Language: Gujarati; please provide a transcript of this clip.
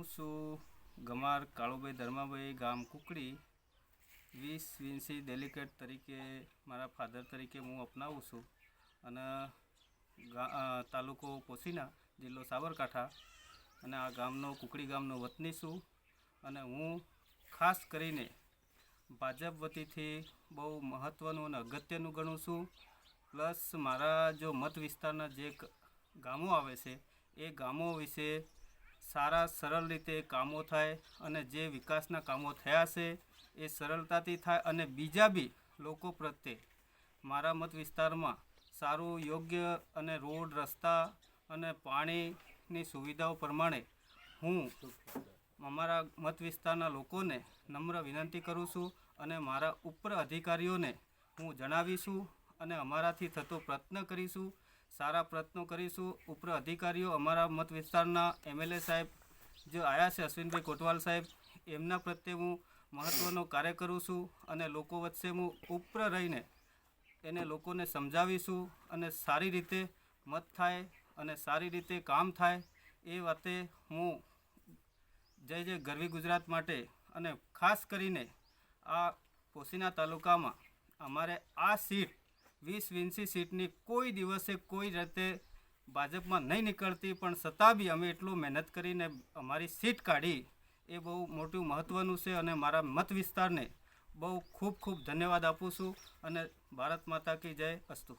હું છું ગમાર કાળુભાઈ ધર્માભાઈ ગામ કુકડી. વીસ વિન્સી ડેલિકેટ તરીકે મારા ફાધર તરીકે હું અપનાવું છું. અને તાલુકો પોસીના જિલ્લો સાબરકાંઠા. અને આ ગામનો, કુકડી ગામનો વતની છું. અને હું ખાસ કરીને ભાજપ વતીથી બહુ મહત્ત્વનું અને અગત્યનું ગણું છું. પ્લસ મારા જો મત વિસ્તારના જે ગામો આવે છે, એ ગામો વિશે સારા, સરળ રીતે કામો થાય અને જે વિકાસના કામો થયા છે, એ સરળતાથી થાય અને બીજા બી લોકો પ્રત્યે મારા મત વિસ્તારમાં સારું, યોગ્ય અને રોડ, રસ્તા અને પાણીની સુવિધાઓ પ્રમાણે હું અમારા મત વિસ્તારના લોકોને નમ્ર વિનંતી કરું છું અને મારા ઉપર અધિકારીઓને હું જણાવીશું અને અમારાથી થતો પ્રયત્ન કરીશું સારા પ્રયત્નો કરીશું. ઉપર અધિકારીઓ અમારા મત વિસ્તારના એમએલએ સાહેબ જો આવ્યા છે, અશ્વિનભાઈ કોટવાલ સાહેબ, એમના પ્રત્યે હું મહત્ત્વનો કાર્ય કરું છું અને લોકો વચ્ચે હું ઉપર રહીને એને લોકોને સમજાવીશું અને સારી રીતે મત થાય અને સારી રીતે કામ થાય એ વાતે હું જય જય ગરવી ગુજરાત માટે અને ખાસ કરીને આ પોસીના તાલુકામાં અમારે આ સીટ વીસ વિંસી સીટની કોઈ દિવસે કોઈ રીતે ભાજપમાં નહીં નીકળતી, પણ છતાં બી અમે એટલું મહેનત કરીને અમારી સીટ કાઢી. એ બહુ મોટું મહત્ત્વનું છે અને મારા મત વિસ્તારને બહુ ખૂબ ખૂબ ધન્યવાદ આપું છું. અને ભારત માતા કી જય અસ્તુ.